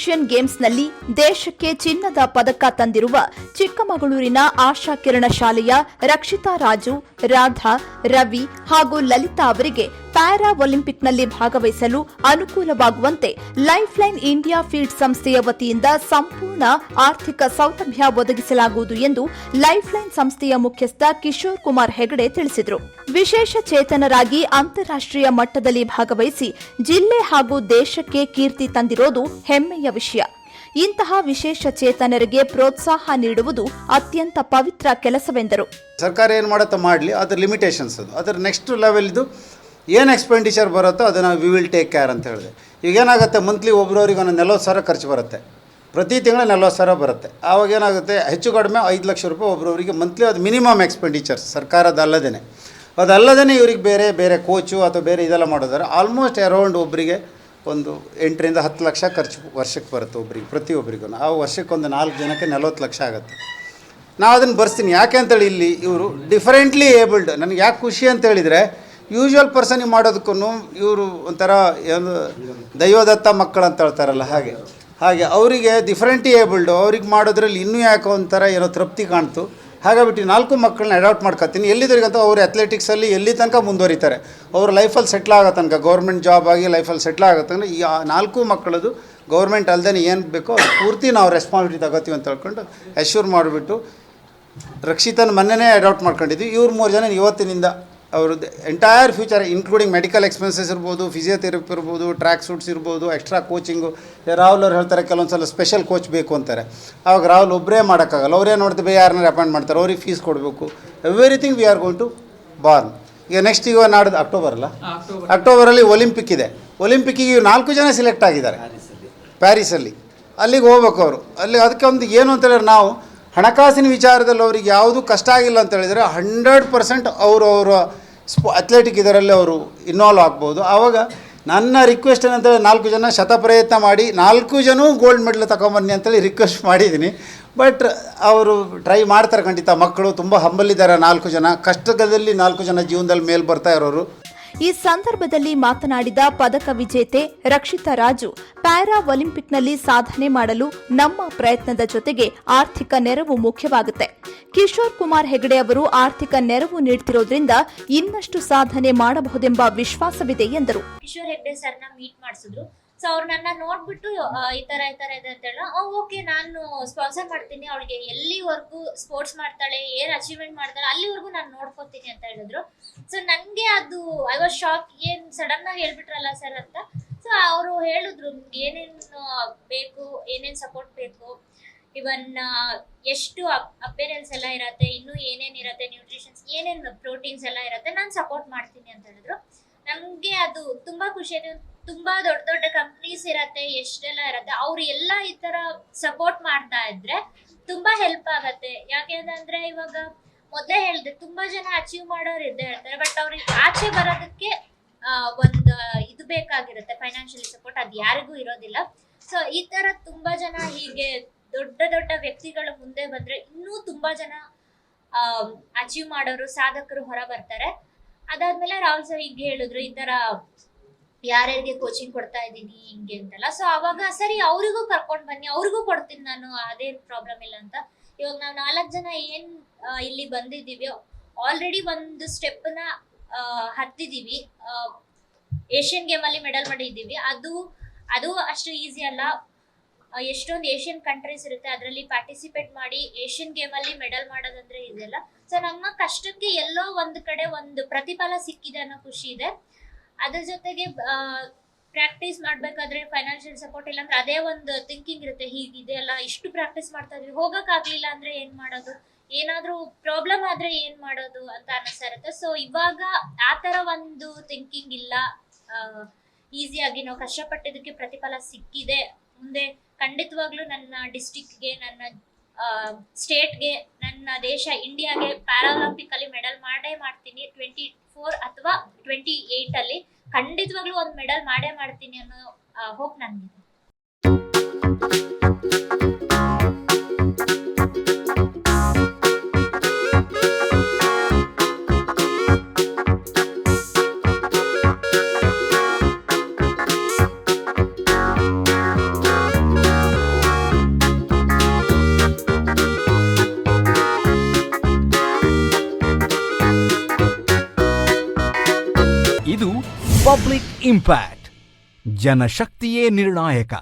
Asian ಗೇಮ್ಸ್ನಲ್ಲಿ ದೇಶಕ್ಕೆ ಚಿನ್ನದ ಪದಕ ತಂದಿರುವ ಚಿಕ್ಕಮಗಳೂರಿನ ಆಶಾ ಕಿರಣ ಶಾಲೆಯ ರಕ್ಷಿತಾ ರಾಜು, ರಾಧಾ, ರವಿ ಹಾಗೂ ಲಲಿತಾ ಅವರಿಗೆ ಪ್ಯಾರಾ ಒಲಿಂಪಿಕ್ನಲ್ಲಿ ಭಾಗವಹಿಸಲು ಅನುಕೂಲವಾಗುವಂತೆ ಲೈಫ್ ಲೈನ್ ಇಂಡಿಯಾ ಫೀಡ್ ಸಂಸ್ಥೆಯ ವತಿಯಿಂದ ಸಂಪೂರ್ಣ ಆರ್ಥಿಕ ಸೌಲಭ್ಯ ಒದಗಿಸಲಾಗುವುದು ಎಂದು ಲೈಫ್ ಲೈನ್ ಸಂಸ್ಥೆಯ ಮುಖ್ಯಸ್ಥ ಕಿಶೋರ್ ಕುಮಾರ್ ಹೆಗಡೆ ತಿಳಿಸಿದರು. ವಿಶೇಷ ಚೇತನರಾಗಿ ಅಂತಾರಾಷ್ಟ್ರೀಯ ಮಟ್ಟದಲ್ಲಿ ಭಾಗವಹಿಸಿ ಜಿಲ್ಲೆ ಹಾಗೂ ದೇಶಕ್ಕೆ ಕೀರ್ತಿ ತಂದಿರೋದು ಹೆಮ್ಮೆಯ ವಿಷಯ. ಇಂತಹ ವಿಶೇಷ ಚೇತನರಿಗೆ ಪ್ರೋತ್ಸಾಹ ನೀಡುವುದು ಅತ್ಯಂತ ಪವಿತ್ರ ಕೆಲಸವೆಂದರು. ಸರ್ಕಾರ ಏನು ಮಾಡುತ್ತಾ ಮಾಡಲಿ, ಅದರ ಲಿಮಿಟೇಷನ್ಸ್ ಅದು. ಅದರ ನೆಕ್ಸ್ಟ್ ಲೆವೆಲ್ದು ಏನು ಎಕ್ಸ್ಪೆಂಡಿಚರ್ ಬರುತ್ತೋ ಅದನ್ನು ವಿ ವಿಲ್ ಟೇಕ್ ಕೇರ್ ಅಂತ ಹೇಳಿದೆ. ಈಗ ಏನಾಗುತ್ತೆ ಮಂತ್ಲಿ ಒಬ್ರವ್ರಿಗೆ ಒಂದು ನಲ್ವತ್ತು ಸಾವಿರ ಖರ್ಚು ಬರುತ್ತೆ. ಪ್ರತಿ ತಿಂಗಳು ನಲ್ವತ್ತು ಸಾವಿರ ಬರುತ್ತೆ. ಆವಾಗ ಏನಾಗುತ್ತೆ, ಹೆಚ್ಚು ಕಡಿಮೆ ಐದು ಲಕ್ಷ ರೂಪಾಯಿ ಒಬ್ರವರಿಗೆ ಮಂತ್ಲಿ ಅದು ಮಿನಿಮಮ್ ಎಕ್ಸ್ಪೆಂಡಿಚರ್ಸ್ ಸರ್ಕಾರದ ಅಲ್ಲದೇ ಅದಲ್ಲದೇ ಇವ್ರಿಗೆ ಬೇರೆ ಬೇರೆ ಕೋಚು ಅಥವಾ ಬೇರೆ ಇದೆಲ್ಲ ಮಾಡೋದಾರೆ ಆಲ್ಮೋಸ್ಟ್ ಅರೌಂಡ್ ಒಬ್ಬರಿಗೆ ಒಂದು ಎಂಟರಿಂದ ಹತ್ತು ಲಕ್ಷ ಖರ್ಚು ವರ್ಷಕ್ಕೆ ಬರುತ್ತೆ ಒಬ್ರಿಗೆ ಪ್ರತಿಯೊಬ್ಬರಿಗೂ ಆ ವರ್ಷಕ್ಕೆ ಒಂದು ನಾಲ್ಕು ಜನಕ್ಕೆ ನಲ್ವತ್ತು ಲಕ್ಷ ಆಗುತ್ತೆ. ನಾವು ಅದನ್ನು ಬರ್ಸ್ತೀನಿ. ಯಾಕೆ ಅಂತೇಳಿ ಇಲ್ಲಿ ಇವರು ಡಿಫರೆಂಟ್ಲಿ ಏಬಲ್ಡ್ ನನಗೆ ಯಾಕೆ ಖುಷಿ ಅಂತ ಹೇಳಿದರೆ ಯೂಶ್ವಲ್ ಪರ್ಸನ್ ಮಾಡೋದಕ್ಕೂ ಇವರು ಒಂಥರ ಏನು ದೈವದತ್ತ ಮಕ್ಕಳು ಅಂತ ಹೇಳ್ತಾರಲ್ಲ, ಹಾಗೆ. ಹಾಗೆ ಅವರಿಗೆ ಡಿಫ್ರೆಂಟ್ ಏಬಲ್ಡು ಅವ್ರಿಗೆ ಮಾಡೋದ್ರಲ್ಲಿ ಇನ್ನೂ ಯಾಕೋ ಒಂಥರ ಏನೋ ತೃಪ್ತಿ ಕಾಣ್ತು. ಹಾಗಾಗ್ಬಿಟ್ಟು ನಾಲ್ಕು ಮಕ್ಕಳನ್ನ ಅಡಾಪ್ಟ್ ಮಾಡ್ಕೊತೀನಿ. ಎಲ್ಲಿದ್ರಿಗಂತ ಅವ್ರು ಅಥ್ಲೆಟಿಕ್ಸಲ್ಲಿ ಎಲ್ಲಿ ತನಕ ಮುಂದುವರಿತಾರೆ. ಅವ್ರ ಲೈಫಲ್ಲಿ ಸೆಟ್ಲ್ ಆಗೋ ತನಕ ಗೌರ್ಮೆಂಟ್ ಜಾಬ್ ಆಗಿ ಲೈಫಲ್ಲಿ ಸೆಟ್ಲ್ ಆಗೋ ತನಕ ಈ ನಾಲ್ಕು ಮಕ್ಕಳದು ಗೌರ್ಮೆಂಟ್ ಅಲ್ಲದೆ ಏನು ಬೇಕೋ ಪೂರ್ತಿ ನಾವು ರೆಸ್ಪಾನ್ಸಿಬಿಲಿಟಿ ತಗೋತೀವಿ ಅಂತ ಹೇಳ್ಕೊಂಡು ಅಶ್ಯೂರ್ ಮಾಡಿಬಿಟ್ಟು ರಕ್ಷಿತನ ಮೊನ್ನೆನೇ ಅಡಾಪ್ಟ್ ಮಾಡ್ಕೊಂಡಿದ್ವಿ. ಇವ್ರು ಮೂರು ಜನ ಇವತ್ತಿನಿಂದ ಅವ್ರದ್ದು entire future including medical expenses ಇರ್ಬೋದು ಫಿಸಿಯೋಥೆರಪಿ ಇರ್ಬೋದು ಟ್ರ್ಯಾಕ್ ಸೂಟ್ಸ್ ಇರ್ಬೋದು ಎಕ್ಸ್ಟ್ರಾ ಕೋಚಿಂಗು ರಾಹುಲ್ ಅವ್ರು ಹೇಳ್ತಾರೆ ಕೆಲವೊಂದು ಸಲ ಸ್ಪೆಷಲ್ ಕೋಚ್ ಬೇಕು ಅಂತಾರೆ. ಆವಾಗ ರಾಹುಲ್ ಒಬ್ಬರೇ ಮಾಡೋಕ್ಕಾಗಲ್ಲ. ಅವರೇ ನೋಡ್ತೀವಿ ಬೇ ಯಾರನ್ನ ಅಪಾಯಿಂಟ್ ಮಾಡ್ತಾರೆ. ಅವ್ರಿಗೆ ಫೀಸ್ ಕೊಡಬೇಕು. Everything we are going to burn ಈಗ ನೆಕ್ಸ್ಟ್ ಈಗ ನಾಡ್ದು ಅಕ್ಟೋಬರ್ ಅಲ್ಲ? ಅಕ್ಟೋಬರಲ್ಲಿ ಒಲಿಂಪಿಕ್ ಇದೆ. ಒಲಿಂಪಿಕ್ಕಿಗೆ ನಾಲ್ಕು ಜನ ಸಿಲೆಕ್ಟ್ ಆಗಿದ್ದಾರೆ. ಪ್ಯಾರಿಸಲ್ಲಿ ಅಲ್ಲಿಗೆ ಹೋಗ್ಬೇಕು ಅವರು. ಅಲ್ಲಿ ಅದಕ್ಕೆ ಒಂದು ಏನು ಅಂತೇಳಿದ್ರೆ ನಾವು ಹಣಕಾಸಿನ ವಿಚಾರದಲ್ಲಿ ಅವ್ರಿಗೆ ಯಾವುದು ಕಷ್ಟ ಆಗಿಲ್ಲ ಅಂತ ಹೇಳಿದರೆ ಹಂಡ್ರೆಡ್ ಪರ್ಸೆಂಟ್ ಅವರು ಅವರ ಸ್ಪೋ ಅಥ್ಲೆಟಿಕ್ ಇದರಲ್ಲಿ ಅವರು ಇನ್ವಾಲ್ವ್ ಆಗ್ಬೋದು. ಆವಾಗ ನನ್ನ ರಿಕ್ವೆಸ್ಟ್ ಏನಂತ ನಾಲ್ಕು ಜನ ಶತಪ್ರಯತ್ನ ಮಾಡಿ, ನಾಲ್ಕು ಜನ ಗೋಲ್ಡ್ ಮೆಡಲ್ ತಗೊಂಬನ್ನಿ ಅಂತೇಳಿ ರಿಕ್ವೆಸ್ಟ್ ಮಾಡಿದ್ದೀನಿ. ಬಟ್ ಅವರು ಟ್ರೈ ಮಾಡ್ತಾರೆ ಖಂಡಿತ. ಮಕ್ಕಳು ತುಂಬ ಹಂಬಲಿದ್ದಾರೆ ನಾಲ್ಕು ಜನ. ಕಷ್ಟದಲ್ಲಿ ನಾಲ್ಕು ಜನ ಜೀವನದಲ್ಲಿ ಮೇಲೆ ಬರ್ತಾ ಇರೋರು. ಈ ಸಂದರ್ಭದಲ್ಲಿ ಮಾತನಾಡಿದ ಪದಕ ವಿಜೇತೆ ರಕ್ಷಿತಾ ರಾಜು ಪ್ಯಾರಾ ಒಲಿಂಪಿಕ್ನಲ್ಲಿ ಸಾಧನೆ ಮಾಡಲು ನಮ್ಮ ಪ್ರಯತ್ನದ ಜೊತೆಗೆ ಆರ್ಥಿಕ ನೆರವು ಮುಖ್ಯವಾಗುತ್ತೆ. ಕಿಶೋರ್ ಕುಮಾರ್ ಹೆಗಡೆ ಅವರು ಆರ್ಥಿಕ ನೆರವು ನೀಡುತ್ತಿರೋದ್ರಿಂದ ಇನ್ನಷ್ಟು ಸಾಧನೆ ಮಾಡಬಹುದೆಂಬ ವಿಶ್ವಾಸವಿದೆ ಎಂದರು. ಕಿಶೋರ್ ಹೆಗಡೆ ಸರ್ನ ಮೀಟ್ ಮಾಡಿಸಿದ್ರು. ಸೊ ಅವ್ರು ನನ್ನ ನೋಡ್ಬಿಟ್ಟು ಈ ತರ ಈ ತರ ಇದೆ ಅಂತ ಹೇಳ ಓಕೆ, ನಾನು ಸ್ಪಾನ್ಸರ್ ಮಾಡ್ತೀನಿ. ಅವಳಿಗೆ ಎಲ್ಲಿವರೆಗೂ ಸ್ಪೋರ್ಟ್ಸ್ ಮಾಡ್ತಾಳೆ, ಏನ್ ಅಚೀವ್ಮೆಂಟ್ ಮಾಡ್ತಾಳೆ, ಅಲ್ಲಿವರೆಗೂ ನಾನು ನೋಡ್ಕೋತೀನಿ ಅಂತ ಹೇಳಿದ್ರು. ಸೊ ನನಗೆ ಅದು ಐ ವಾಸ್ ಶಾಕ್ ಏನ್ ಸಡನ್ ಆಗಿ ಹೇಳ್ಬಿಟ್ರಲ್ಲ ಸರ್ ಅಂತ. ಸೊ ಅವರು ಹೇಳಿದ್ರು ಏನೇನು ಬೇಕು, ಏನೇನು ಸಪೋರ್ಟ್ ಬೇಕು? ಇವನ್ ಎಷ್ಟು ಅಪೇರೆನ್ಸ್ ಎಲ್ಲ ಇರತ್ತೆ, ಇನ್ನೂ ಏನೇನು ಇರತ್ತೆ ನ್ಯೂಟ್ರಿಷನ್ಸ್ ಏನೇನು ಪ್ರೋಟೀನ್ಸ್ ಎಲ್ಲ ಇರತ್ತೆ, ನಾನು ಸಪೋರ್ಟ್ ಮಾಡ್ತೀನಿ ಅಂತ ಹೇಳಿದ್ರು. ನಮ್ಗೆ ಅದು ತುಂಬಾ ಖುಷಿ ತುಂಬಾ ದೊಡ್ಡ ದೊಡ್ಡ ಕಂಪ್ನೀಸ್ ಇರತ್ತೆ, ಎಷ್ಟೆಲ್ಲ ಇರತ್ತೆ, ಅವ್ರು ಎಲ್ಲ ಈ ತರ ಸಪೋರ್ಟ್ ಮಾಡ್ತಾ ಇದ್ರೆ ತುಂಬಾ ಹೆಲ್ಪ್ ಆಗತ್ತೆ. ಯಾಕೆಂದ್ರೆ ಇವಾಗ ಮೊದಲೇ ಹೇಳಿದೆ, ತುಂಬಾ ಜನ ಅಚೀವ್ ಮಾಡೋರು ಇದ್ದೇ ಇರ್ತಾರೆ ಬಟ್ ಅವ್ರಿಗೆ ಆಚೆ ಬರೋದಕ್ಕೆ ಒಂದು ಇದು ಬೇಕಾಗಿರುತ್ತೆ ಫೈನಾನ್ಷಿಯಲಿ ಸಪೋರ್ಟ್ ಅದು ಯಾರಿಗೂ ಇರೋದಿಲ್ಲ. ಸೊ ಈ ತರ ತುಂಬಾ ಜನ ಹೀಗೆ ದೊಡ್ಡ ದೊಡ್ಡ ವ್ಯಕ್ತಿಗಳು ಮುಂದೆ ಬಂದ್ರೆ ಇನ್ನೂ ತುಂಬಾ ಜನ ಅಚೀವ್ ಮಾಡೋರು, ಸಾಧಕರು ಹೊರ ಬರ್ತಾರೆ. ಅದಾದ್ಮೇಲೆ ರಾಹುಲ್ ಸರ್ ಹೀಗೆ ಹೇಳಿದ್ರು, ಈ ತರ ಯಾರ್ಯಾರಿಗೆ ಕೋಚಿಂಗ್ ಕೊಡ್ತಾ ಇದ್ದೀನಿ, ಹಿಂಗೆ ಅಂತೆಲ್ಲ. ಸೊ ಅವಾಗ ಸರಿ, ಅವ್ರಿಗೂ ಕರ್ಕೊಂಡ್ ಬನ್ನಿ, ಅವ್ರಿಗೂ ಕೊಡ್ತೀನಿ ನಾನು, ಅದೇ ಪ್ರಾಬ್ಲಮ್ ಇಲ್ಲ ಅಂತ. ಇವಾಗ ನಾವು ನಾಲ್ಕು ಜನ ಏನ್ ಇಲ್ಲಿ ಬಂದಿದ್ದೀವಿ ಆಲ್ರೆಡಿ ಒಂದು ಸ್ಟೆಪ್ನ ಹತ್ತಿದೀವಿ. ಏಷ್ಯನ್ ಗೇಮ್ ಅಲ್ಲಿ ಮೆಡಲ್ ಮಾಡಿದ್ದೀವಿ ಅದು ಅದು ಅಷ್ಟು ಈಸಿ ಅಲ್ಲ. ಎಷ್ಟೊಂದು ಏಷ್ಯನ್ ಕಂಟ್ರೀಸ್ ಇರುತ್ತೆ, ಅದರಲ್ಲಿ ಪಾರ್ಟಿಸಿಪೇಟ್ ಮಾಡಿ ಏಷ್ಯನ್ ಗೇಮ್ ಅಲ್ಲಿ ಮೆಡಲ್ ಮಾಡೋದಂದ್ರೆ ಇದೆಲ್ಲ. ಸೊ ನಮ್ಮ ಕಷ್ಟಕ್ಕೆ ಎಲ್ಲೋ ಒಂದು ಕಡೆ ಒಂದು ಪ್ರತಿಫಲ ಸಿಕ್ಕಿದೆ ಅನ್ನೋ ಖುಷಿ ಇದೆ. ಅದ್ರ ಜೊತೆಗೆ ಪ್ರಾಕ್ಟೀಸ್ ಮಾಡ್ಬೇಕಾದ್ರೆ ಫೈನಾನ್ಷಿಯಲ್ ಸಪೋರ್ಟ್ ಇಲ್ಲ ಅಂದ್ರೆ ಅದೇ ಒಂದು ಥಿಂಕಿಂಗ್ ಇರುತ್ತೆ ಹೀಗಿದೆ ಅಲ್ಲ, ಇಷ್ಟು ಪ್ರಾಕ್ಟೀಸ್ ಮಾಡ್ತಾ ಇದ್ವಿ ಹೋಗಕ್ ಆಗ್ಲಿಲ್ಲ ಅಂದ್ರೆ ಏನ್ ಮಾಡೋದು? ಏನಾದ್ರೂ ಪ್ರಾಬ್ಲಮ್ ಆದ್ರೆ ಏನ್ ಮಾಡೋದು ಅಂತ ಅನಿಸ್ತಾ ಇರುತ್ತೆ. ಸೊ ಇವಾಗ ಆತರ ತರ ಒಂದು ಥಿಂಕಿಂಗ್ ಇಲ್ಲ. ಈಸಿಯಾಗಿ ನಾವು ಕಷ್ಟಪಟ್ಟಿದ್ದಕ್ಕೆ ಪ್ರತಿಫಲ ಸಿಕ್ಕಿದೆ. ಮುಂದೆ ಖಂಡಿತವಾಗ್ಲೂ ನನ್ನ ಡಿಸ್ಟಿಕ್ಗೆ ನನ್ನ ಸ್ಟೇಟ್ಗೆ ನನ್ನ ದೇಶ ಇಂಡಿಯಾಗೆ ಪ್ಯಾರಾಲಿಂಪಿಕ್ ಅಲ್ಲಿ ಮೆಡಲ್ ಮಾಡೇ ಮಾಡ್ತೀನಿ. ಟ್ವೆಂಟಿ ಫೋರ್ ಅಥವಾ ಟ್ವೆಂಟಿ ಏಟ್ ಅಲ್ಲಿ ಖಂಡಿತವಾಗ್ಲೂ ಒಂದು ಮೆಡಲ್ ಮಾಡೇ ಮಾಡ್ತೀನಿ ಅನ್ನೋ ಹೋಪ್ ನನಗಿದೆ. ಪಬ್ಲಿಕ್ ಇಂಪ್ಯಾಕ್ಟ್ ಜನಶಕ್ತಿಯೇ ನಿರ್ಣಾಯಕ